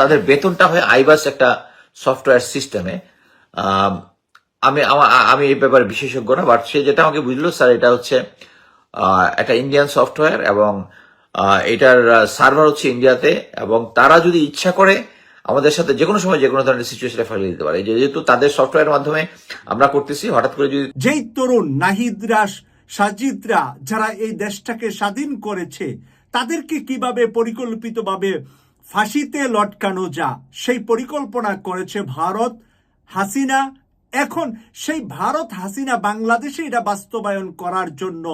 তাদের বেতনটা হয় আইবাস একটা সফটওয়্যার সিস্টেমে। আমি আমি এই ব্যাপারে বিশেষজ্ঞ না, বাট সে যেটা আমাকে বুঝলো, স্যার, এটা হচ্ছে একটা ইন্ডিয়ান সফটওয়্যার এবং এটার সার্ভার হচ্ছে ইন্ডিয়াতে এবং তারা যদি ইচ্ছা করে আমাদের সাথে যে কোনো সময় যে কোনো ধরনের সিচুয়েশনে ফেলে দিতে পারে। যেহেতু তাদের সফটওয়্যারের মাধ্যমে আমরা করতেছি, হঠাৎ করে যদি যেই তরুণ নাহিদরা সাজিদরা যারা এই দেশটাকে স্বাধীন করেছে, তাদেরকে কীভাবে পরিকল্পিতভাবে ফাঁসিতে লটকানো যা, সেই পরিকল্পনা করেছে ভারত, হাসিনা। এখন সেই ভারত, হাসিনা বাংলাদেশে এটা বাস্তবায়ন করার জন্য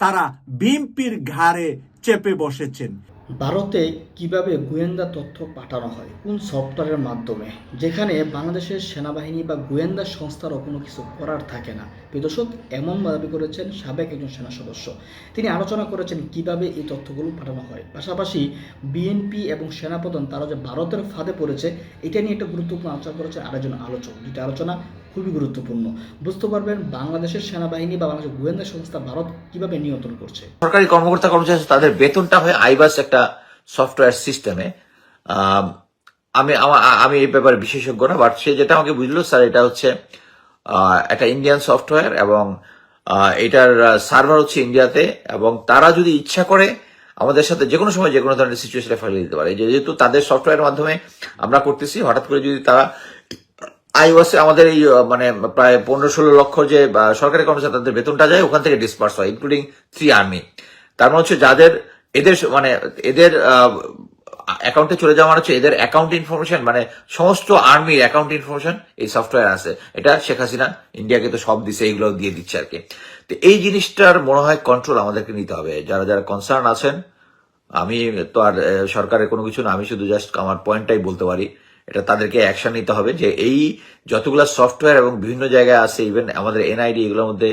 তারা বিএমপির ঘাড়ে চেপে বসেছেন। ভারতে কীভাবে গোয়েন্দা তথ্য পাঠানো হয়? কোন সফটওয়্যারের মাধ্যমে? যেখানে বাংলাদেশের সেনাবাহিনী বা গোয়েন্দা সংস্থারও কোনো কিছু করার থাকে না। বিদর্শক এমন দাবি করেছেন সাবেক একজন সেনা সদস্য। তিনি আলোচনা করেছেন কীভাবে এই তথ্যগুলো পাঠানো হয়। পাশাপাশি বিএনপি এবং সেনাপ্রধান তারা যে ভারতের ফাঁদে পড়েছে, এটা নিয়ে একটা গুরুত্বপূর্ণ আলোচনা করেছেন আরেকজন আলোচক। দুটি আলোচনা খুবই গুরুত্বপূর্ণ। বুঝতে পারবেন বাংলাদেশের সেনাবাহিনী বা বাংলাদেশের গোয়েন্দা সংস্থা ভারত কীভাবে নিয়ন্ত্রণ করছে। সরকারি কর্মকর্তা কর্মচারী তাদের বেতনটা হয় আইবাস একটা সফটওয়্যার সিস্টেমে। আমি আমি এই ব্যাপারে বিশেষজ্ঞ না বাট সে যেটা আমাকে বুঝলো, স্যার, এটা হচ্ছে একটা ইন্ডিয়ান সফটওয়্যার এবং এটার সার্ভার হচ্ছে ইন্ডিয়াতে এবং তারা যদি ইচ্ছা করে আমাদের সাথে যে কোনো সময় যে কোনো ধরনের সিচুয়েশনে ফেলে দিতে পারে। যেহেতু তাদের সফটওয়্যারের মাধ্যমে আমরা করতেছি, হঠাৎ করে যদি তারা আইওয়াসে আমাদের এই মানে প্রায় পনেরো ষোলো লক্ষ যে সরকারি কর্মচারী তাদের বেতনটা যায়, ওখান থেকে ডিসপার্স হয় ইনক্লুডিং থ্রি আর্মি তার মানে হচ্ছে যাদের এদের মানে এদের অ্যাকাউন্টে চলে যাওয়া মানে হচ্ছে এদের অ্যাকাউন্ট ইনফরমেশন মানে সমস্ত আর্মির অ্যাকাউন্ট ইনফরমেশন এই সফটওয়্যার আছে। এটা শেখ হাসিনা ইন্ডিয়াকে তো সব দিছে, এইগুলো দিয়ে দিচ্ছে আর কি। তো এই জিনিসটার মনে হয় কন্ট্রোল আমাদেরকে নিতে হবে। যারা যারা কনসার্ন আছেন, আমি তো আর সরকারের কোনো কিছু না, আমি শুধু জাস্ট আমার পয়েন্টটাই বলতে পারি। এটা তাদেরকে অ্যাকশন নিতে হবে যে এই যতগুলো সফটওয়্যার এবং বিভিন্ন জায়গায় আছে ইভেন আমাদের এনআইডি এগুলোর মধ্যে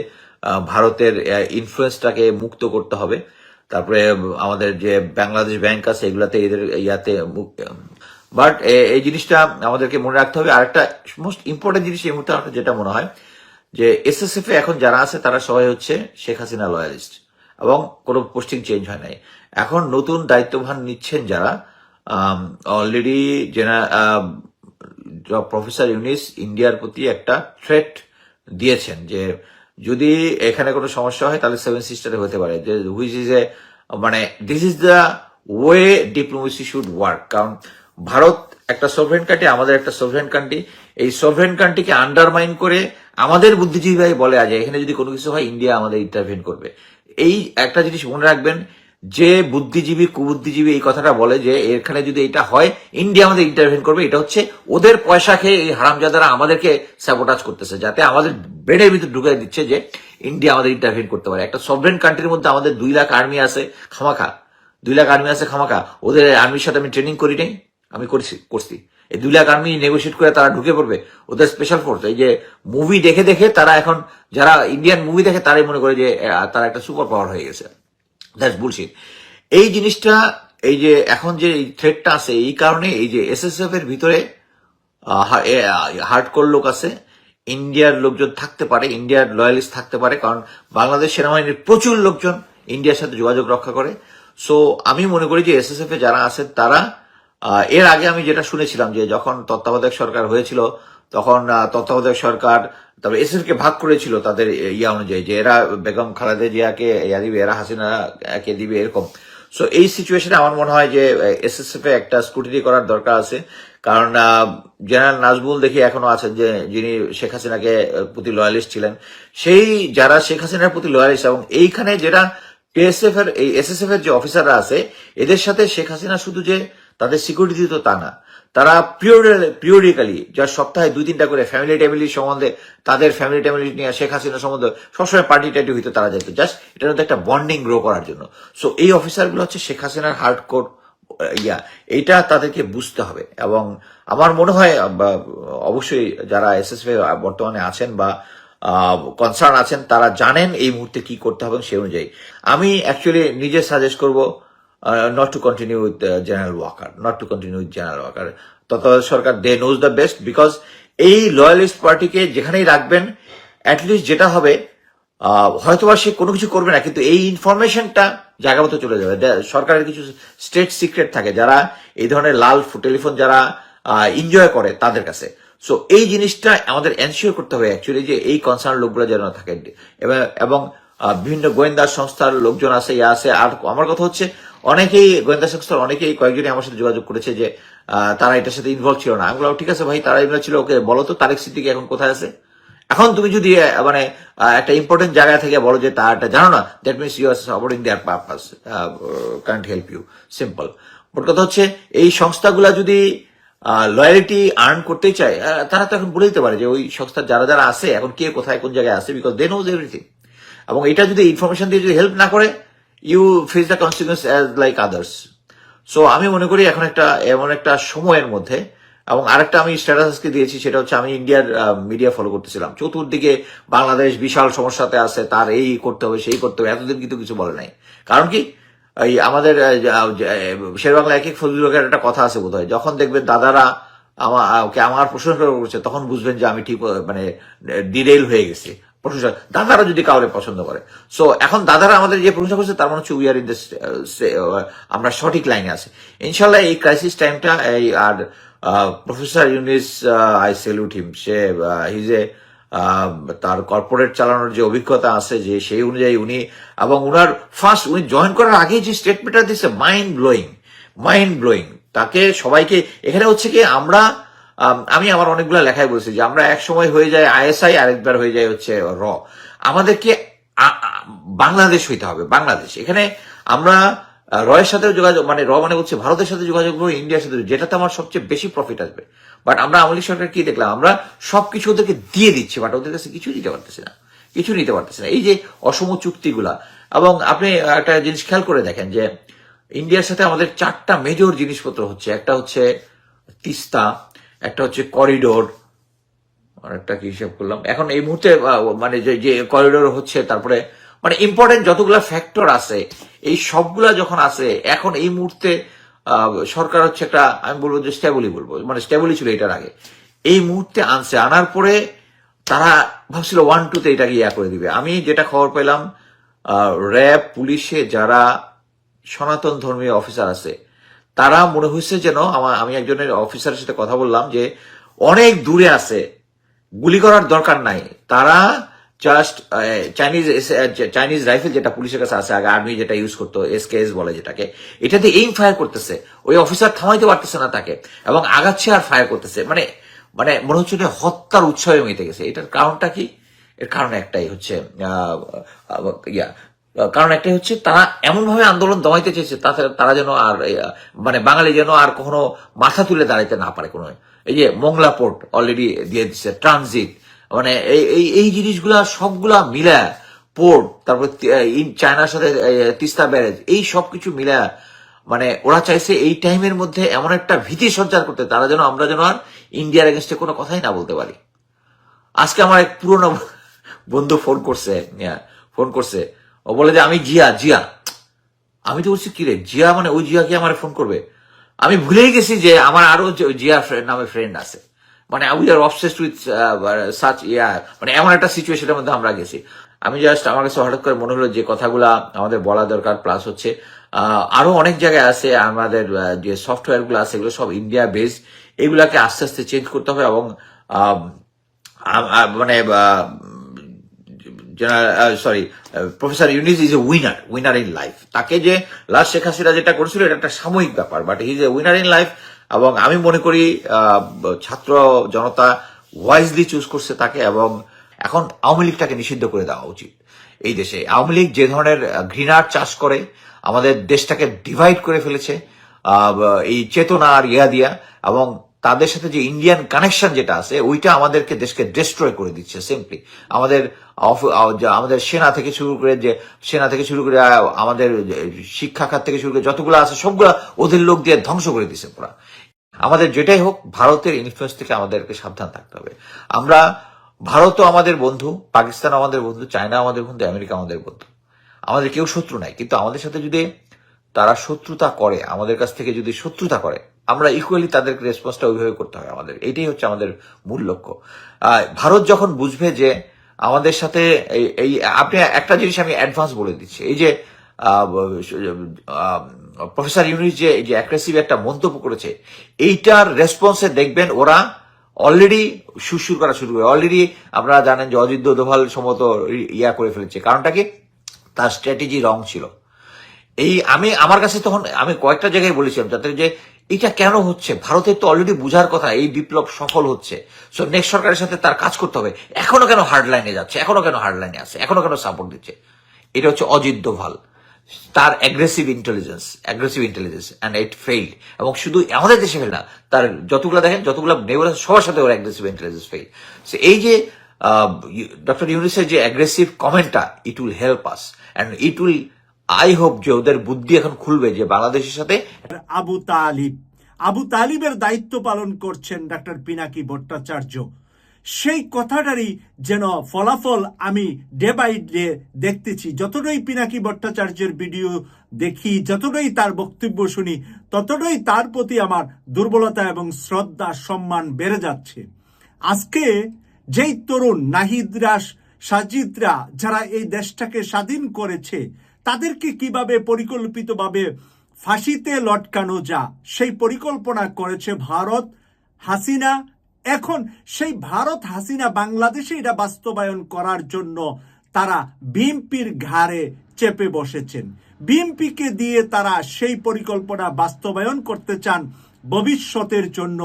ভারতের ইনফ্লুয়েন্সটাকে মুক্ত করতে হবে। তারপরে আমাদের যে বাংলাদেশ ব্যাংক আছে, এগুলাতে এদের ইয়াতে বাট এই জিনিসটা আমাদেরকে মনে রাখতে হবে। আরেকটা মোস্ট ইম্পর্টেন্ট জিনিস এই মুহূর্তে যেটা মনে হয়, যে এসএসএফ এখন যারা আছে, তারা সবাই হচ্ছে শেখ হাসিনা লয়ালিস্ট এবং কোনো পোস্টিং চেঞ্জ হয় নাই। এখন নতুন দায়িত্বভার নিচ্ছেন যারা অলরেডি জেনা প্রফেসর ইউনিস ইন্ডিয়ার প্রতি একটা থ্রেট দিয়েছেন যে যদি এখানে কোনো সমস্যা হয়, তাহলে সেভেন সিস্টারে হতে পারে। যে হুইচ ইজ এ মানে this is the way diplomacy should work কারণ ভারত একটা সোভরেন কান্ট্রি আমাদের একটা সোভরেন কান্ট্রি এই সোভরেন কান্ট্রিকে আন্ডারমাইন করে আমাদের বুদ্ধিজীবী ভাই বলে আজ এখানে যদি কোনো কিছু হয় ইন্ডিয়া আমাদের ইন্টারভেন করবে। এই একটা জিনিস মনে রাখবেন যে বুদ্ধিজীবী, কুবুদ্ধিজীবী এই কথাটা বলে যে, এখানে যদি এটা হয় ইন্ডিয়া আমাদের ইন্টারভেন করবে। এটা হচ্ছে ওদের পয়সা খেয়ে এই হারামজাদারা আমাদেরকে স্যাবোটাজ করতেছে, যাতে আমাদের ব্রেনের ভিতরে ঢুকে দিচ্ছে যে ইন্ডিয়া আমাদের ইন্টারভেন করতে পারে। একটা সভরেন কান্ট্রির মধ্যে আমাদের দুই লাখ আর্মি আছে, খামাখা। দুই লাখ আর্মি আছে, খামাখা। ওদের আর্মির সাথে আমি ট্রেনিং করি নাই, আমি করছি করছি। এই দুই লাখ আর্মি নেগোসিয়েট করে তারা ঢুকে পড়বে। ওদের স্পেশাল ফোর্স এই যে মুভি দেখে দেখে তারা এখন, যারা ইন্ডিয়ান মুভি দেখে তারাই মনে করে যে তারা একটা সুপার পাওয়ার হয়ে গেছে। দ্যাটস বুলশিট এই জিনিসটা, এই যে এখন যে থ্রেডটা আছে, এই কারণে এই যে এসএসএফ এর ভিতরে হার্ডকোর লোক আছে, ইন্ডিয়ার লোকজন থাকতে পারে, ইন্ডিয়ার লয়ালিস্ট থাকতে পারে, কারণ বাংলাদেশ সেনাবাহিনীর প্রচুর লোকজন ইন্ডিয়ার সাথে যোগাযোগ রক্ষা করে। সো আমি মনে করি যে এসএসএফ এ যারা আছেন, তারা এর আগে আমি যেটা শুনেছিলাম যে যখন তত্ত্বাবধায়ক সরকার হয়েছিল, তখন তত্ত্বাবধায়ক সরকার তবে এসএসএফ কে ভাগ করেছিল তাদের ইয়া অনুযায়ী যে এরা বেগম খালেদা জিয়াকে ইয়া দিবে, এরা হাসিনা কে দিবে, এরকম। সো এই সিচুয়েশনে আমার মনে হয় যে এসএসএফ এ একটা স্কুটিনি করার দরকার আছে। কারণ জেনারেল নাজবুল দেখি এখনও আছেন যে, যিনি শেখ হাসিনাকে প্রতি লয়ালিস্ট ছিলেন। সেই যারা শেখ হাসিনার প্রতি লয়ালিস্ট এবং এইখানে যেটা পিএসএফ এর এই এসএসএফ এর যে অফিসাররা আছে, এদের সাথে শেখ হাসিনা শুধু যে তাদের সিকিউরিটি দিত তা না। তারা পিরিয়ডিক্যালি যার সপ্তাহে দুই, তিনটা করে ফ্যামিলি ট্যামিলি সম্বন্ধে, তাদের ফ্যামিলি ট্যামিলি নিয়ে শেখ হাসিনা সম্বন্ধে সবসময় পার্টি টার্টি হইতে তারা যেত জাস্ট এটার মধ্যে একটা বন্ডিং গ্রো করার জন্য। সো এই অফিসারগুলো হচ্ছে শেখ হাসিনার হার্ড কোর ইয়া। এইটা তাদেরকে বুঝতে হবে। এবং আমার মনে হয় অবশ্যই যারা এসএসএফ বর্তমানে আছেন বা কনসার্ন আছেন, তারা জানেন এই মুহূর্তে কি করতে হবে সেই অনুযায়ী। আমি অ্যাকচুয়ালি নিজে সাজেস্ট করব not to continue with general Waker not to continue with general Waker তত্ত্বাবধায়ক সরকার they know the best because এই লয়ালিস্ট পার্টিকে যেখানেই রাখবেন অ্যাটলিস্ট যেটা হবে আহ, হয়তোবা সে কোনো কিছু করবে না কিন্তু এই ইনফরমেশনটা জায়গা মতো চলে যাবে। সরকারের কিছু স্টেট সিক্রেট থাকে যারা এই ধরনের লাল টেলিফোন যারা এনজয় করে তাদের কাছে। সো এই জিনিসটা আমাদের এনশিওর করতে হবে অ্যাকচুয়ালি যে এই কনসার্ন লোকগুলো যেন থাকে। এবং বিভিন্ন গোয়েন্দা সংস্থার লোকজন আছে, ইয়া আছে। আর আমার কথা হচ্ছে, অনেকেই গোয়েন্দা সংস্থার অনেকেই কয়েকজনই আমার সাথে যোগাযোগ করেছে যে তারা এটার সাথে ইনভলভ ছিল না। আমি ঠিক আছে ভাই। তারা এগুলো ছিল, ওকে, বলো তো, তারেক সিদ্দিকি এখন কোথায় আছে? এখন তুমি যদি মানে একটা ইম্পর্টেন্ট জায়গা থেকে বলো যে তারটা জানো না that means you are supporting their purpose can't help you simple মোট কথা হচ্ছে, এই সংস্থাগুলা যদি লয়ালিটি আর্ন করতেই চায় তারা তো এখন বলে দিতে পারে যে, ওই সংস্থার যারা যারা আছে, এখন কে কোথায় কোন জায়গায় আছে বিকজ দে নোজ এভরিথিং এবং এটা যদি ইনফরমেশন দিয়ে যদি হেল্প না করে you face the consequence as like others so আমি মনে করি এখন একটা, এমন একটা সময়ের মধ্যে, এবং আরেকটা আমি স্ট্যাটাস আজকে দিয়েছি, সেটা হচ্ছে আমি ইন্ডিয়ার মিডিয়া ফলো করতেছিলাম। চতুর্দিকে বাংলাদেশ বিশাল সমস্যাতে আছে, তার এই করতে হবে, সেই করতে হবে, এতদিন কিন্তু কিছু বলে নাই। কারণ কি? এই আমাদের শের বাংলা এক এক ফজলুলের একটা কথা আছে বোধ যখন দেখবেন দাদারা আমার ওকে আমার প্রশংসা করছে তখন বুঝবেন যে আমি ঠিক মানে ডিরেল হয়ে গেছি। প্রশংসা দাদারা যদি কাউরে পছন্দ করে। সো এখন দাদারা আমাদের যে প্রশংসা করছে, তার মানে হচ্ছে উই আর ইন আমরা সঠিক লাইনে আছি। ইনশাল্লাহ এই ক্রাইসিস টাইমটা এই আর professor Yunus I salute him say his a তার কর্পোরেট চালানোর যে অভিজ্ঞতা আছে, যে সেই অনুযায়ী উনি, এবং উনার ফার্স্ট উনি জয়েন করার আগে যে স্টেটমেন্টটা দিচ্ছে মাইন্ড ব্লোয়িং মাইন্ড ব্লোয়িং তাকে সবাইকে, এখানে হচ্ছে কি, আমরা আম, আমি আমার অনেকগুলো লেখায় বলছি যে আমরা এক সময় হয়ে যায় আইএসআই আরেকবার হয়ে যায় হচ্ছে র। আমাদেরকে বাংলাদেশ হইতে হবে বাংলাদেশ। এখানে আমরা রয়ের সাথে যোগাযোগ মানে র মানে হচ্ছে ভারতের সাথে যোগাযোগ করব ইন্ডিয়ার সাথে যেটাতে আমার সবচেয়ে বেশি প্রফিট আসবে। বাট আমরা আমলি সরকার কি দেখলাম? আমরা সবকিছু ওদেরকে দিয়ে দিচ্ছি বাট ওদের কাছে কিছু দিতে পারতেছি না। কিছু নিতে পারতেছে না। এই যে অসম চুক্তিগুলা এবং আপনি একটা জিনিস খেয়াল করে দেখেন যে ইন্ডিয়ার সাথে আমাদের চারটা মেজর জিনিসপত্র হচ্ছে একটা হচ্ছে তিস্তা একটা হচ্ছে করিডোর একটা কি হিসাব করলাম? এখন এই মুহূর্তে মানে যে যে করিডোর হচ্ছে, তারপরে মানে ইম্পর্টেন্ট যতগুলা ফ্যাক্টর আছে, এই সবগুলা যখন আছে, এখন এই মুহূর্তে সরকার হচ্ছে একটা, আমি বলব যে স্টেবলই বলব মানে স্টেবলই ছিল এটার আগে। এই মুহূর্তে আনছে, আনার পরে তারা ভাবছিল ওয়ান টুতে এটাকে ইয়া করে দিবে। আমি যেটা খবর পেলাম র্যাব পুলিশে যারা সনাতন ধর্মীয় অফিসার আছে তারা মনে হয়েছে যেন আমার আমি একজনের অফিসারের সাথে কথা বললাম যে অনেক দূরে আছে, গুলি করার দরকার নাই। তারা জাস্ট চাইনিজ চাইনিজ রাইফেল যেটা পুলিশের কাছে আছে, আগে আর্মি যেটা ইউজ করতো এসকেএস বলে যেটাকে, এটাতে এইম ফায়ার করতেছে। ওই অফিসার থামাইতে পারতেছে না তাকে, এবং আগাচ্ছে আর ফায়ার করতেছে। মানে মানে মনে হচ্ছে যে হত্যার উৎসবে মেতে গেছে। এটার কারণটা কি? এর কারণ একটাই হচ্ছে ইয়া কারণ একটাই হচ্ছে তারা এমনভাবে আন্দোলন দমাইতে চেয়েছে তারা যেন আর মানে বাঙালি যেন আর কখনো মাথা তুলে দাঁড়াইতে না পারে কোনো। এই যে মোংলা পোর্ট অলরেডি দিয়ে দিচ্ছে ট্রানজিট মানে এই এই জিনিসগুলা সবগুলা মিলা পোর্ট, তারপর চায়নার সাথে তিস্তা ব্যারেজ, এই সব কিছু মিলা মানে ওরা চাইছে এই টাইমের মধ্যে এমন একটা ভীতি সঞ্চার করতে, তারা যেন আমরা যেন আর ইন্ডিয়ার এগেনস্টে কোনো কথাই না বলতে পারি। আজকে আমার এক পুরনো বন্ধু ফোন করছে ফোন করছে ও বলে যে, আমি জিয়া জিয়া। আমি তো বলছি, কিরে, জিয়া মানে ওই জিয়া কি আমার ফোন করবে? আমি ভুলেই গেছি যে আমার আরও জিয়া নামে ফ্রেন্ড আছে। মানে we are obsessed with such yeah মানে এমন একটা সিচুয়েশনের মধ্যে আমরা গেছি। আমি জাস্ট আমার কাছে হঠাৎ করে মনে হলো যে, কথাগুলা আমাদের বলা দরকার। প্লাস হচ্ছে আরও অনেক জায়গায় আছে আমাদের যে সফটওয়্যারগুলো আছে, এগুলো সব ইন্ডিয়া বেসড এগুলাকে আস্তে আস্তে চেঞ্জ করতে হবে এবং মানে আহ, sorry professor Yunus is a winner winner in life তাকে যে লাস্ট শেখ হাসিনা যেটা করেছিল এটা একটা সাময়িক ব্যাপার but his a winner in life এবং আমি মনে করি ছাত্র জনতা ওয়াইজলি চুজ করছে তাকে এবং এখন আওয়ামী লীগটাকে নিষিদ্ধ করে দেওয়া উচিত এই দেশে। আওয়ামী লীগ যে ধরনের ঘৃণার চাষ করে আমাদের দেশটাকে ডিভাইড করে ফেলেছে এই চেতনা আর ইয়া দিয়া এবং তাদের সাথে যে ইন্ডিয়ান কানেকশন যেটা আছে, ওইটা আমাদেরকে দেশকে ডিস্ট্রয় করে দিচ্ছে সিম্পলি আমাদের আমাদের সেনা থেকে শুরু করে যে, সেনা থেকে শুরু করে আমাদের শিক্ষা খাত থেকে শুরু করে যতগুলো আছে, সবগুলা ওদের লোক দিয়ে ধ্বংস করে দিচ্ছে পুরা। আমাদের যেটাই হোক, ভারতের ইনফ্লুয়েন্স থেকে আমাদেরকে সাবধান থাকতে হবে। আমরা, ভারতও আমাদের বন্ধু পাকিস্তান আমাদের বন্ধু চায়না আমাদের বন্ধু আমেরিকা আমাদের বন্ধু। আমাদের কেউ শত্রু নাই, কিন্তু আমাদের সাথে যদি তারা শত্রুতা করে, আমাদের কাছ থেকে যদি শত্রুতা করে আমরা ইকুয়ালি তাদেরকে রেসপন্সটা ওইভাবে করতে হবে আমাদের। এটাই হচ্ছে আমাদের মূল লক্ষ্য। ভারত যখন বুঝবে যে আমাদের সাথে এই- আপনি একটা জিনিস আমি অ্যাডভান্স বলে দিচ্ছি। এই যে প্রফেসর ইউনিস যে যে অ্যাগ্রেসিভ একটা মন্তব্য করেছে, এইটার রেসপন্সে দেখবেন ওরা অলরেডি সুরসুর করা শুরু করে। অলরেডি আপনারা জানেন যে অজিত দোভাল সম্ভবত ইয়া করে ফেলেছে। কারণটা কি? তার স্ট্র্যাটেজি রং ছিল। এই আমি, আমার কাছে তখন আমি কয়েকটা জায়গায় বলেছিলাম, যাতে যে এটা কেন হচ্ছে? ভারতের তো অলরেডি বুঝার কথা এই বিপ্লব সফল হচ্ছে। সো নেক্সট সরকারের সাথে তার কাজ করতে হবে। এখনও কেন হার্ড লাইনে যাচ্ছে? এখনও কেন হার্ড লাইনে আছে? এখনও কেন সাপোর্ট দিচ্ছে? এটা হচ্ছে অজিত দোভাল। তার aggressive intelligence aggressive intelligence and it fail এবং শুধু আমাদের দেশে ফেল না, তার যতগুলো দেখেন, যতগুলো নেবার সবার সাথে ওর অ্যাগ্রেসিভ ইন্টেলিজেন্স ফেইল এই যে ডক্টর ইউনিসের যে অ্যাগ্রেসিভ কমেন্টটা it will help us and it will I hope যে ওদের বুদ্ধি এখন খুলবে যে বাংলাদেশের সাথে আবু তালিব। আবু তালিবের দায়িত্ব পালন করছেন ডাক্তার পিনাকি ভট্টাচার্য। সেই কথাটারই যেন ফলাফল আমি ডে বাই ডে দেখতেছি। যতটাই পিনাকি ভট্টাচার্যের ভিডিও দেখি, যতটাই তার বক্তব্য শুনি, ততটাই তার প্রতি আমার দুর্বলতা এবং শ্রদ্ধা, সম্মান বেড়ে যাচ্ছে। আজকে যেই তরুণ নাহিদরাস সাজিদরা যারা এই দেশটাকে স্বাধীন করেছে তাদেরকে কীভাবে পরিকল্পিতভাবে ফাঁসিতে লটকানো যা, সেই পরিকল্পনা করেছে ভারত হাসিনা। এখন সেই ভারত হাসিনা বাংলাদেশে এটা বাস্তবায়ন করার জন্য তারা বিএমপির ঘাড়ে চেপে বসেছেন। বিএমপিকে দিয়ে তারা সেই পরিকল্পনা বাস্তবায়ন করতে চান ভবিষ্যতের জন্য।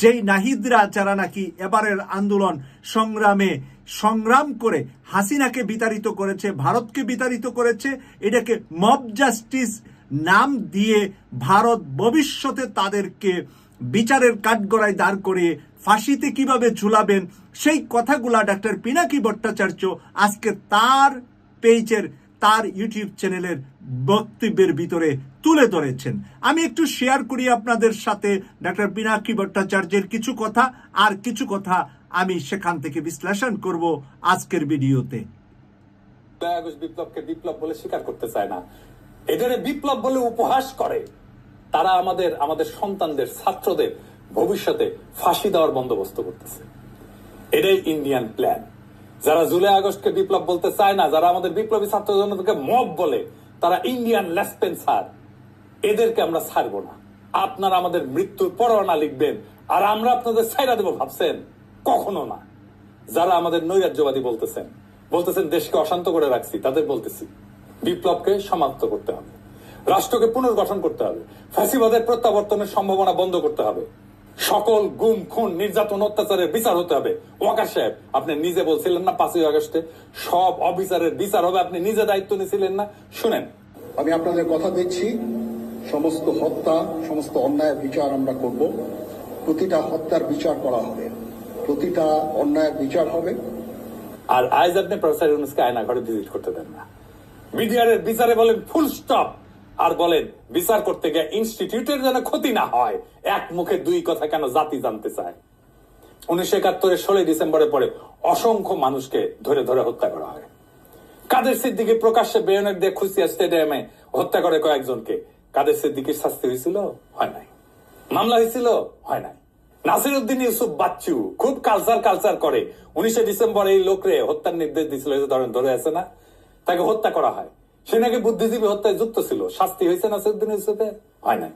যেই নাহিদরা যারা নাকি এবারের আন্দোলন সংগ্রামে সংগ্রাম করে হাসিনাকে বিতাড়িত করেছে, ভারতকে বিতাড়িত করেছে, এটাকে মব জাস্টিস নাম দিয়ে ভারত ভবিষ্যতে তাদেরকে বিচারের কাঠগড়ায় দাঁড় করে ফাঁসিতে কীভাবে ঝুলাবেন, সেই কথাগুলা ডাক্তার পিনাকি ভট্টাচার্য আজকে তার পেজের, তার ইউটিউব চ্যানেলের বক্তব্যের ভিতরে তুলে ধরেছেন। আমি একটু শেয়ার করি আপনাদের সাথে, ডাক্তার পিনাকি ভট্টাচার্যের কিছু কথা, আর কিছু কথা আমি সেখান থেকে বিশ্লেষণ করব আজকের ভিডিওতে। বিপ্লবকে বিপ্লব বলে স্বীকার করতে চায় না। বিপ্লব বলে উপহাস করে। তারা আমাদের আমাদের সন্তানদের, ছাত্রদের ভবিষ্যতে ফাঁসি দেওয়ার বন্দোবস্ত করতেছে। এটাই ইন্ডিয়ান প্ল্যান যারা জুলাই আগস্টকে বিপ্লব বলতে চায় না, যারা আমাদের বিপ্লবী ছাত্র জনতাকে মব বলে, তারা ইন্ডিয়ান লেসপেন্সার এদেরকে আমরা ছাড়বো না। আপনারা আমাদের মৃত্যুর পরোয়ানা লিখবেন, আর আমরা আপনাদের ছাইরা দেবো, ভাবছেন? কখনো না। যারা আমাদের নৈরাজ্যবাদী বলতেছেন বলতেছেন দেশকে অশান্ত করে রাখছি, তাদের বলতেছি, বিপ্লবকে সমাপ্ত করতে হবে। রাষ্ট্রকে পুনর্গঠন করতে হবে। ফ্যাসিবাদের প্রত্যাবর্তনের সম্ভাবনা বন্ধ করতে হবে। সকল গুম, খুন, নির্যাতন, অত্যাচারের বিচার হতে হবে। ওয়াকার সাহেব, আপনি নিজে বলছিলেন না পাঁচই আগস্টে? সব অফিসারের বিচার হবে, আপনি নিজে দায়িত্ব নিয়েছিলেন না? শুনেন। আমি আপনাদের কথা দিচ্ছি। সমস্ত হত্যা, সমস্ত অন্যায়ের বিচার আমরা করব। প্রতিটা হত্যার বিচার করা হবে। প্রতিটা অন্যায়ের বিচার হবে। আর আজ আপনি প্রফেসর ইউনুসকে আয়না ঘরে ভিজিট করতে দেন না। বিডিআরের বিচারে বলেন ফুল স্টপ আর বলেন, বিচার করতে গিয়ে ইনস্টিটিউটের যেন ক্ষতি না হয়, এক মুখে দুই কথা কেন জাতি জানতে চায়? উনিশশো একাত্তরের ষোলোই ডিসেম্বরের পরে অসংখ্য মানুষকে ধরে ধরে হত্যা করা হয়। কাদের সিদ্দিকি প্রকাশ্যে বেয়নের দিয়ে খুশিয়া স্টেডিয়ামে হত্যা করে কয়েকজনকে, কাদের সিদ্দিকির শাস্তি হয়েছিল? হয় নাই। মামলা হয়েছিল? হয় নাই। নাসির উদ্দিন ইউসুফ বাচ্চু খুব কালচার কালচার করে। উনিশে ডিসেম্বর এই লোকরে হত্যার নির্দেশ দিয়েছিল ধরেন, ধরে আছে না? তাকে হত্যা করা হয়। সে নাকি বুদ্ধিজীবী হত্যায় যুক্ত ছিল। শাস্তি হয়েছে হয় নাই।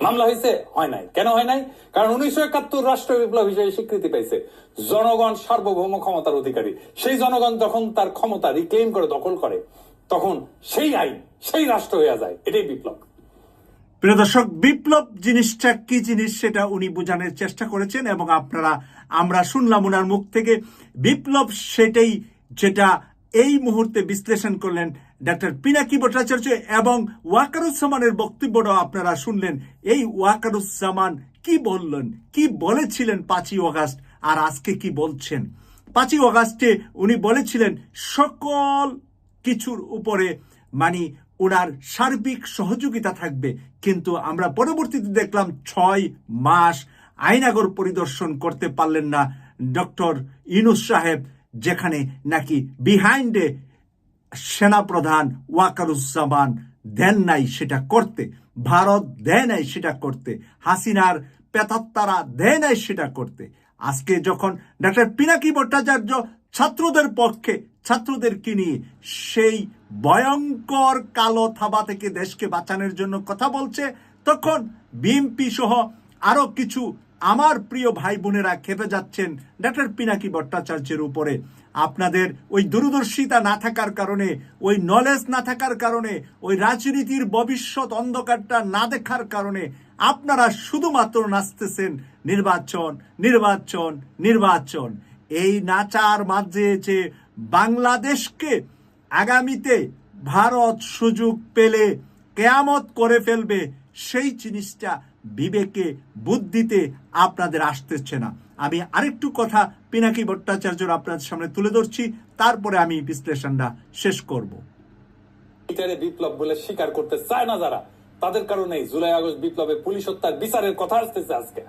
মামলা হয়েছে? হয় নাই। কেন হয় নাই? কারণ উনিশশো একাত্তর রাষ্ট্র বিপ্লব হিসেবে স্বীকৃতি পাইছে জনগণ সার্বভৌম ক্ষমতার অধিকারী। সেই জনগণ যখন তার ক্ষমতা রিক্লেম করে, দখল করে, তখন সেই আইন, সেই রাষ্ট্র হয়ে যায়। এটাই বিপ্লব। প্রিয় দর্শক, বিপ্লব জিনিসটা কি জিনিস সেটা উনি বোঝানোর চেষ্টা করেছেন এবং আপনারা, আমরা শুনলাম ওনার মুখ থেকে। বিপ্লব সেটাই যেটা এই মুহূর্তে বিশ্লেষণ করলেন ডাক্তার পিনাকি ভট্টাচার্য এবং ওয়াকারুজ্জামানের বক্তব্যটাও আপনারা শুনলেন। এই ওয়াকারুজ্জামান কি বললেন? কি বলেছিলেন পাঁচই অগাস্ট? আর আজকে কি বলছেন? পাঁচই অগাস্টে উনি বলেছিলেন, সকল কিছুর উপরে মানে ওনার সার্বিক সহযোগিতা থাকবে। কিন্তু আমরা পরবর্তীতে দেখলাম ছয় মাস আইনাগর পরিদর্শন করতে পারলেন না ডক্টর ইনুস সাহেব, যেখানে নাকি বিহাইন্ডে সেনাপ্রধান ওয়াকারুজ্জামান দেন নাই সেটা করতে, ভারত দেয় নাই সেটা করতে, হাসিনার পেতাত্তারা দেয় নাই সেটা করতে। আজকে যখন ডক্টর পিনাকি ভট্টাচার্য ছাত্রদের পক্ষে ছাত্রদেরকে নিয়ে সেই ভয়ঙ্কর কালো থাবা থেকে দেশকে বাঁচানোর জন্য কথা বলছে। তখন বিএমপি সহ আরও কিছু আমার প্রিয় ভাই বোনেরা খেপে যাচ্ছেন ডক্টর পিনাকি ভট্টাচার্যের উপরে। আপনাদের ওই দূরদর্শিতা না থাকার কারণে, ওই নলেজ না থাকার কারণে, ওই রাজনীতির ভবিষ্যৎ অন্ধকারটা না দেখার কারণে আপনারা শুধুমাত্র নাচতেছেন, নির্বাচন নির্বাচন নির্বাচন। এই নাচার মাঝে যে বাংলাদেশকে আগামীতে ভারত সুযোগ পেলে কেয়ামত করে ফেলবে, সেই জিনিসটা বিবেকে, বুদ্ধিতে আপনাদের আসতেছে না। আমি আরেকটু কথা পিনাকি ভট্টাচার্যর আপনাদের সামনে তুলে ধরছি, তারপরে আমি বিশ্লেষণটা শেষ করব। বিপ্লব বলে স্বীকার করতে চায় না যারা, তাদের কারণে জুলাই আগস্ট বিপ্লবে পুলিশ হত্যার বিচারের কথা আসতেছে আজকে।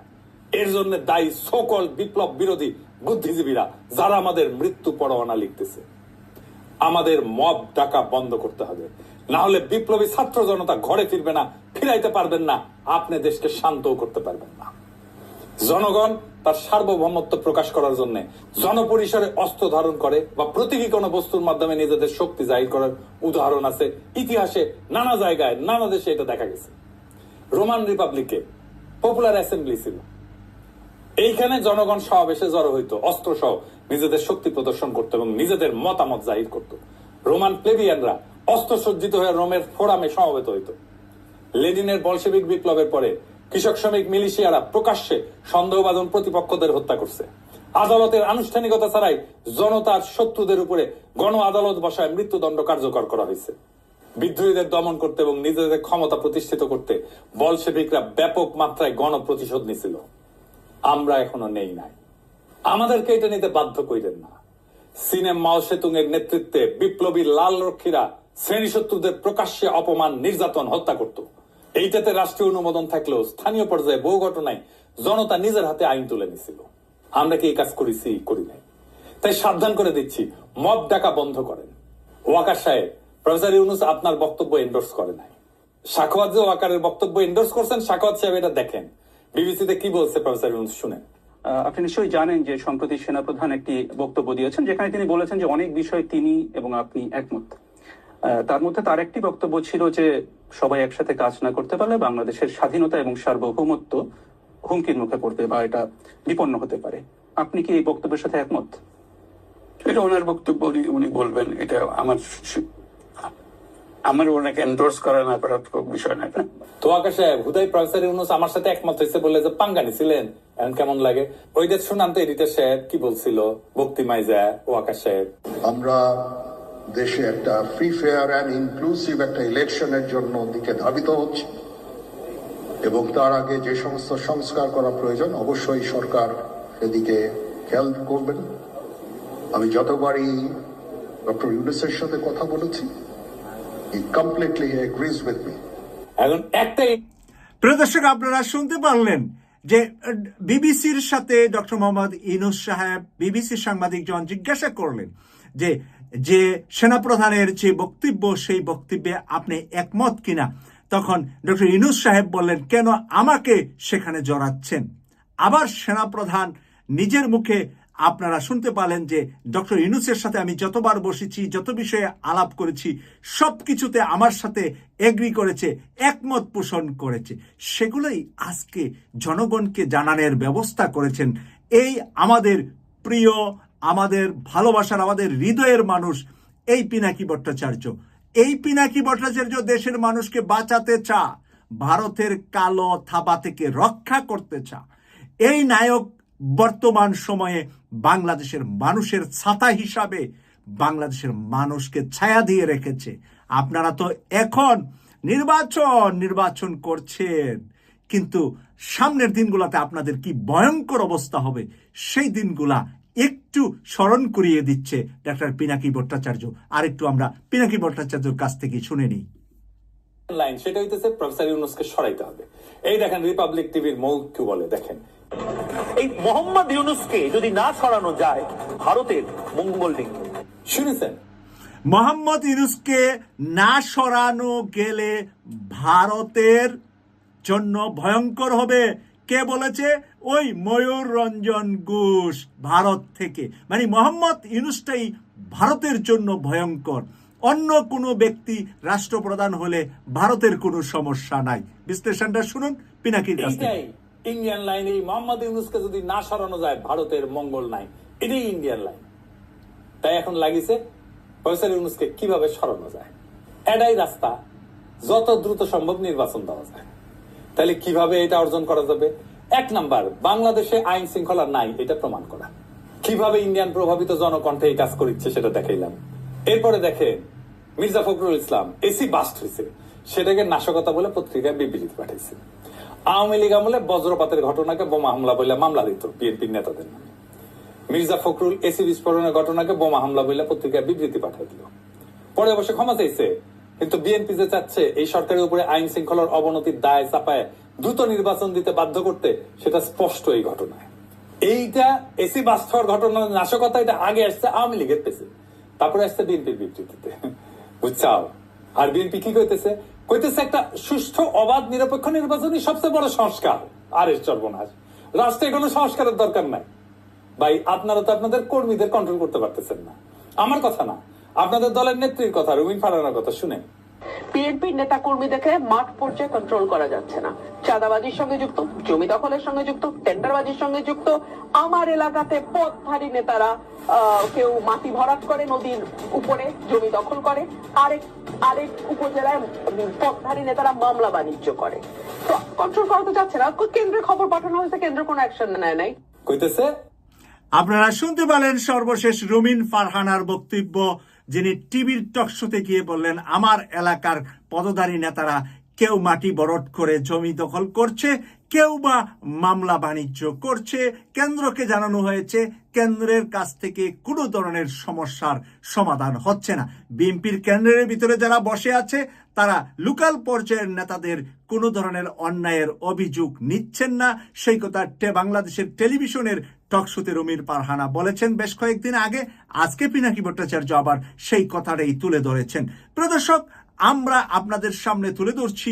এর জন্য দায়ী সকল বিপ্লব বিরোধী বুদ্ধিজীবীরা যারা আমাদের মৃত্যু পরোয়ানা লিখতেছে। আমাদের মব ডাকা বন্ধ করতে হবে। না হলে বিপ্লবী ছাত্র জনতা ঘরে ফিরবে না, ফিরাইতে পারবেন না, আপনি দেশকে শান্তও করতে পারবেন না। জনগণ তার সার্বভৌমত্ব প্রকাশ করার জন্য জনপরিসরে অস্ত্র ধারণ করে বা প্রতীকী কোনো বস্তুর মাধ্যমে নিজেদের শক্তি জাহির করার উদাহরণ আছে। ইতিহাসে নানা জায়গায়, নানা দেশে এটা দেখা গেছে। রোমান রিপাবলিকে পপুলার অ্যাসেম্বলি ছিল। এইখানে জনগণ সমাবেশে জড়ো হইতো অস্ত্র সহ নিজেদের শক্তি প্রদর্শন করতো এবং নিজেদের মতামত জাহির করত। রোমান প্লেবিয়ানরা অস্ত্র সজ্জিত হয়ে রোমের ফোরামে সমবেত হইতো। লেনিনের বলশেবিক বিপ্লবের পরে কৃষক শ্রমিক মিলিশিয়ারা প্রকাশ্যে সন্দেহবাদন প্রতিপক্ষদের হত্যা করছে। আদালতের আনুষ্ঠানিকতা ছাড়াই জনতার শত্রুদের উপরে গণ আদালত বসায় মৃত্যুদণ্ড কার্যকর করা হয়েছে। বিদ্রোহীদের দমন করতে এবং নিজেদের ক্ষমতা প্রতিষ্ঠিত করতে বলশেবিকরা ব্যাপক মাত্রায় গণ প্রতিশোধ নিছিল। আমরা এখনও নেই নাই। আমাদেরকে এটা নিতে বাধ্য কইলেন না। সিনেম মাও সেতুং এর নেতৃত্বে বিপ্লবী লাল রক্ষীরা শ্রেণি শত্রুদের প্রকাশ্যে অপমান, নির্যাতন, হত্যা করত। এইটাতে রাষ্ট্রীয় অনুমোদন থাকলেও স্থানীয় পর্যায়ে বহু ঘটনায় জনতা নিজের হাতে আইন তুলে নিছিল। আমরা কি এই কাজ করেছি, করি নাই। তাই সাবধান করে দিচ্ছি মদ ডাকা বন্ধ করেন। ওয়াকার সাহেব, প্রফেসর ইউনুস আপনার বক্তব্য এন্ডোর্স করে নাই। সাখাওয়াত যে ওয়াকারের বক্তব্য এন্ডোর্স করছেন সাখাওয়াত সাহেব এটা দেখেন। বিবিসিতে কি বলছে প্রফেসর ইউনুস শুনেন। আপনি নিশ্চয়ই জানেন যে সম্প্রতি সেনাপ্রধান একটি বক্তব্য দিয়েছেন যেখানে তিনি বলেছেন যে অনেক বিষয়ে তিনি এবং আপনি একমত। তার মধ্যে তার একটি বক্তব্য ছিল যে সবাই একসাথে কাজ না করতে পারলে বাংলাদেশের স্বাধীনতা এবং সার্বভৌমত্ব হুমকির মুখে পড়বে বা এটা বিপন্ন হতে পারে। আপনি কি এই বক্তব্যের সাথে একমত? এটা ওনার বক্তব্য উনি উনি বলবেন এটা আমার আমার ওনাকে এন্ডোর্স করা না করার তো বিষয় না এটা তো আকাশ হুদাই প্রফেসর ইউনুস আমার সাথে একমত হয়েছে বলে যে পাঙ্গানি ছিলেন এখন কেমন লাগে? ওইটা শুনান তো এডিটর সাহেব কি বলছিল? ভক্তিমাই যায় ও আকাশ সাহেব। আমরা দেশে একটা ফ্রি ফেয়ার অ্যান্ড ইনক্লুসিভ একটা ইলেকশনের জন্য দিকে ধাবিত হচ্ছে। এবং তার আগে যে সমস্ত সংস্কার করা প্রয়োজন অবশ্যই সরকার এদিকে খেয়াল করবেন আমি যতবারই ডক্টর ইউনুসের সাথে কথা বলেছি he completely agrees with me এখন একটাই প্রিয় দর্শক আপনারা শুনতে পারলেন যে বিবিসির সাথে ডক্টর মোহাম্মদ ইনুস সাহেব বিবিসির সাংবাদিক জন জিজ্ঞাসা করলেন যে যে সেনাপ্রধানের যে বক্তব্য সেই বক্তব্যে আপনি একমত কিনা? তখন ডক্টর ইনুস সাহেব বললেন কেন আমাকে সেখানে জড়াচ্ছেন? আবার সেনাপ্রধান নিজের মুখে আপনারা শুনতে পারলেন যে ডক্টর ইনুসের সাথে আমি যতবার বসেছি, যত বিষয়ে আলাপ করেছি সব কিছুতে আমার সাথে এগ্রি করেছে, একমত পোষণ করেছে। সেগুলোই আজকে জনগণকে জানানোর ব্যবস্থা করেছেন। এই আমাদের প্রিয়, আমাদের ভালোবাসার, আমাদের হৃদয়ের মানুষ এই পিনাকি ভট্টাচার্য। এই পিনাকি ভট্টাচার্য দেশের মানুষকে বাঁচাতে চা, ভারতের কালো থাবা থেকে রক্ষা করতে চা। এই নায়ক বর্তমান সময়ে বাংলাদেশের মানুষের ছাতা হিসাবে বাংলাদেশের মানুষকে ছায়া দিয়ে রেখেছে। আপনারা তো এখন নির্বাচন নির্বাচন করছেন। কিন্তু সামনের দিনগুলোতে আপনাদের কি ভয়ঙ্কর অবস্থা হবে? সেই দিনগুলা একটু স্মরণ করিয়ে দিচ্ছে ডাক্তার পিনাকি ভট্টাচার্য। আর একটু আমরা পিনাকি ভট্টাচার্যর কাছ থেকে শুনে নিই। লাইন সেটা হইতেছে প্রফেসর ইউনুসকে সরাইতে হবে। এই দেখেন রিপাবলিক টিভির মৌক কি বলে? দেখেন এই মোহাম্মদ ইউনুসকে যদি না সরানো যায় ভারতের মঙ্গল নেই শুনেছেন? মোহাম্মদ ইউনুসকে না সরানো গেলে ভারতের জন্য ভয়ঙ্কর হবে। কে বলেছে? ওই ময়ূর রঞ্জন ঘোষ ভারত থেকে। মানে মোহাম্মদ ইউনুসটাই ভারতের জন্য ভয়ঙ্কর। অন্য কোনো ব্যক্তি রাষ্ট্রপ্রধান হলে ভারতের কোনো সমস্যা নাই। বিশ্লেষণটা শুনুন পিনাকির কাছ থেকে। ইন্ডিয়ান লাইন এই মোহাম্মদ ইউনুসকে যদি না সরানো যায়, ভারতের মঙ্গল নাই। এটাই ইন্ডিয়ান লাইন তাই এখন লাগিছে প্রফেসর ইউনুসকে কীভাবে সরানো যায়? এটাই রাস্তা। যত দ্রুত সম্ভব নির্বাচন দেওয়া যায়। তাহলে কীভাবে এটা অর্জন করা যাবে? এক নাম্বার, বাংলাদেশে আইন শৃঙ্খলা নাই, এটা প্রমাণ করা। কীভাবে ইন্ডিয়ান প্রভাবিত জনকণ্ঠে এই কাজ করিচ্ছে সেটা দেখাইলাম। এরপরে দেখেন, মির্জা ফখরুল ইসলাম এসি বাস্ট হয়েছে সেটাকে নাশকতা বলে পত্রিকায় বিবৃতি পাঠাইছে। আওয়ামী লীগ আমলে বজ্রপাতের ঘটনাকে বোমা হামলা বলে মামলা দিত বিএনপির নেতাদের নামে। মির্জা ফখরুল এসি বিস্ফোরণের ঘটনাকে বোমা হামলা বলে পত্রিকায় বিবৃতি পাঠিয়ে দিল। পরে অবশ্য ক্ষমা চাইছে, কিন্তু বিএনপি যে চাচ্ছে, এই সরকারের উপরে আইন শৃঙ্খলার অবনতির দায় চাপায় দ্রুত নির্বাচন দিতে বাধ্য করতে সেটা স্পষ্ট এই ঘটনায়। এইটা এসি বাস হওয়ার ঘটনা নাশকতা, এটা আগে আসছে আওয়ামী লীগের পেছে। তারপরে আসছে বিএনপির বিবৃতিতে। বুঝছাও? আর বিএনপি কি কইতেছে? কইতেছে একটা সুষ্ঠু, অবাধ, নিরপেক্ষ নির্বাচনই সবচেয়ে বড় সংস্কার। আর এর সর্বনাশ। রাষ্ট্রে কোনো সংস্কারের দরকার নাই। ভাই, আপনারা তো আপনাদের কর্মীদের কন্ট্রোল করতে পারতেছেন না। আমার কথা না, আপনাদের দলের নেত্রীর কথা, রুমিন ফারানার কথা, শুনেন। বিএনপির নেতা কর্মীদেরকে মাঠ পর্যায়ে কন্ট্রোল করা যাচ্ছে না। চাঁদাবাজির সঙ্গে যুক্ত জমি দখলের সঙ্গে যুক্ত টেন্ডারবাজির সঙ্গে যুক্ত আমার এলাকাতে পথধারী নেতারা কেউ মাটি ভরাট করে নদীর উপরে জমি দখল করে আরেক আরেক উপজেলায় পথধারী নেতারা মামলা বাণিজ্য করে। তো কন্ট্রোল করা তো যাচ্ছে না। কেন্দ্রে খবর পাঠানো হয়েছে কেন্দ্র কোনো অ্যাকশন নেয় নাই। কইতেছে? আপনারা শুনতে পেলেন সর্বশেষ রুমিন ফারহানার বক্তব্য। যিনি টিভির টকশোতে গিয়ে বললেন, আমার এলাকার পদধারী নেতারা কেউ মাটি বরট করে জমি দখল করছে, কেউ বা মামলা বাণিজ্য করছে, কেন্দ্রকে জানানো হয়েছে, কেন্দ্রের কাছ থেকে কোনো ধরনের সমস্যার সমাধান হচ্ছে না। বিএনপির কেন্দ্রের ভিতরে যারা বসে আছে তারা লোকাল পর্যায়ের নেতাদের কোনো ধরনের অন্যায়ের অভিযোগ নিচ্ছেন না। সেই কথা বাংলাদেশের টেলিভিশনের টকশোতে রমির পারহানা বলেছেন বেশ কয়েকদিন আগে। আজকে পিনাকি ভট্টাচার্য আবার সেই কথাটাই তুলে ধরেছেন। প্রদর্শক আমরা আপনাদের সামনে তুলে ধরছি,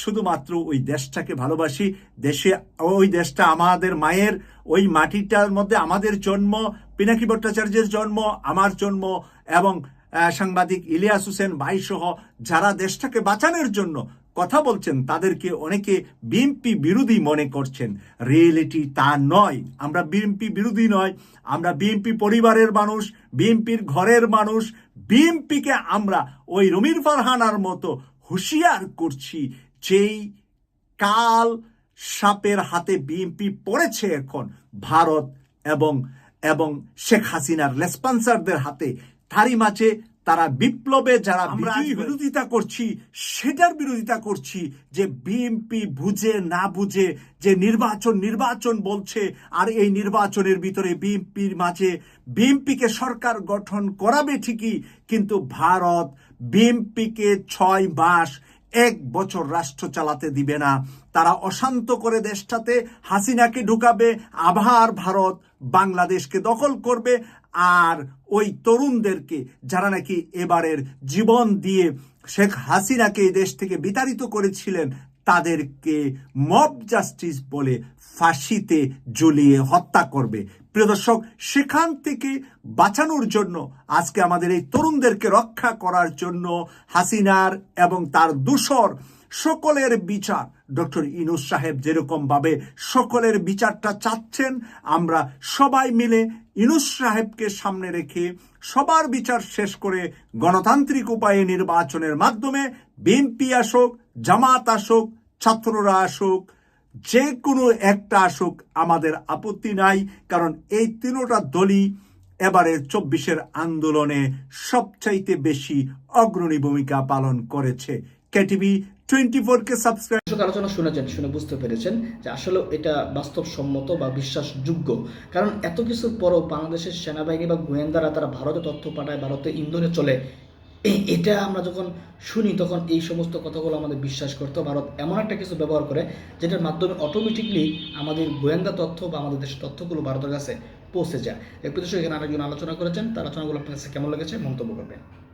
শুধুমাত্র ওই দেশটাকে ভালোবাসি। দেশে, ওই দেশটা আমাদের মায়ের, ওই মাটিটার মধ্যে আমাদের জন্ম, পিনাকি ভট্টাচার্যের জন্ম, আমার জন্ম এবং সাংবাদিক ইলিয়াস হোসেন ভাই সহ যারা দেশটাকে বাঁচানোর জন্য কথা বলছেন, তাদেরকে অনেকে বিএনপি বিরোধী মনে করছেন। রিয়েলিটি তা নয়। আমরা বিএনপি বিরোধী নয়। আমরা বিএনপি পরিবারের মানুষ, বিএনপির ঘরের মানুষ, বিএনপিকে আমরা ওই রমির ফারহানার মতো হুঁশিয়ার করছি যেই কাল সাপের হাতে বিএনপি পড়েছে এখন, ভারত এবং এবং শেখ হাসিনার রেসপন্সারদের হাতে। তারই মাঝে তারা বিপ্লবে যারা আমরা বিরোধিতা করছি সেটার বিরোধিতা করছি যে বিএনপি বুঝে না বুঝে যে নির্বাচন নির্বাচন বলছে আর এই নির্বাচনের ভিতরে বিএনপির মাঝে বিএনপিকে সরকার গঠন করাবে ঠিকই কিন্তু ভারত বিএনপিকে ছয় মাস এক বছর রাষ্ট্র চালাতে দিবে না। তারা অশান্ত করে দেশটাতে হাসিনাকে ঢুকাবে আবার ভারত বাংলাদেশকে দখল করবে আর ওই তরুণদেরকে যারা নাকি এবারের জীবন দিয়ে শেখ হাসিনাকে এই দেশ থেকে বিতাড়িত করেছিলেন, তাদেরকে মব জাস্টিস বলে ফাঁসিতে ঝুলিয়ে হত্যা করবে। প্রিয় দর্শক, সেখান থেকে বাঁচানোর জন্য, আজকে আমাদের এই তরুণদেরকে রক্ষা করার জন্য হাসিনার এবং তার দূষর সকলের বিচার, ডক্টর ইনুস সাহেব যেরকম ভাবে সকলের বিচারটা চাচ্ছেন, আমরা সবাই মিলে ইনুস সাহেবকে সামনে রেখে সবার বিচার শেষ করে গণতান্ত্রিক উপায়ে নির্বাচনের মাধ্যমে বিএনপি আসুক, জামাত আসুক, ছাত্ররা আসুক, যে কোনো একটা আসুক, আমাদের আপত্তি নাই, কারণ এই তিনোটা দলই এবারে চব্বিশের আন্দোলনে সবচাইতে বেশি অগ্রণী ভূমিকা পালন করেছে। কেটিভি আলোচনা শুনেছেন, শুনে বুঝতে পেরেছেন যে আসলে এটা বাস্তবসম্মত বা বিশ্বাসযোগ্য। কারণ এত কিছুর পরও বাংলাদেশের সেনাবাহিনী বা গোয়েন্দারা তারা ভারতে তথ্য পাঠায়, ভারতে চলে। এটা আমরা যখন শুনি, তখন এই সমস্ত কথাগুলো আমাদের বিশ্বাস করতে। ভারত এমন একটা কিছু ব্যবহার করে, যেটার মাধ্যমে অটোমেটিকলি আমাদের গোয়েন্দা তথ্য বা আমাদের দেশের তথ্যগুলো ভারতের কাছে পৌঁছে যায়। একটু দর্শক, এখানে আরেকজন আলোচনা করেছেন। তার আলোচনাগুলো আপনার কাছে কেমন লেগেছে? মন্তব্য করবেন।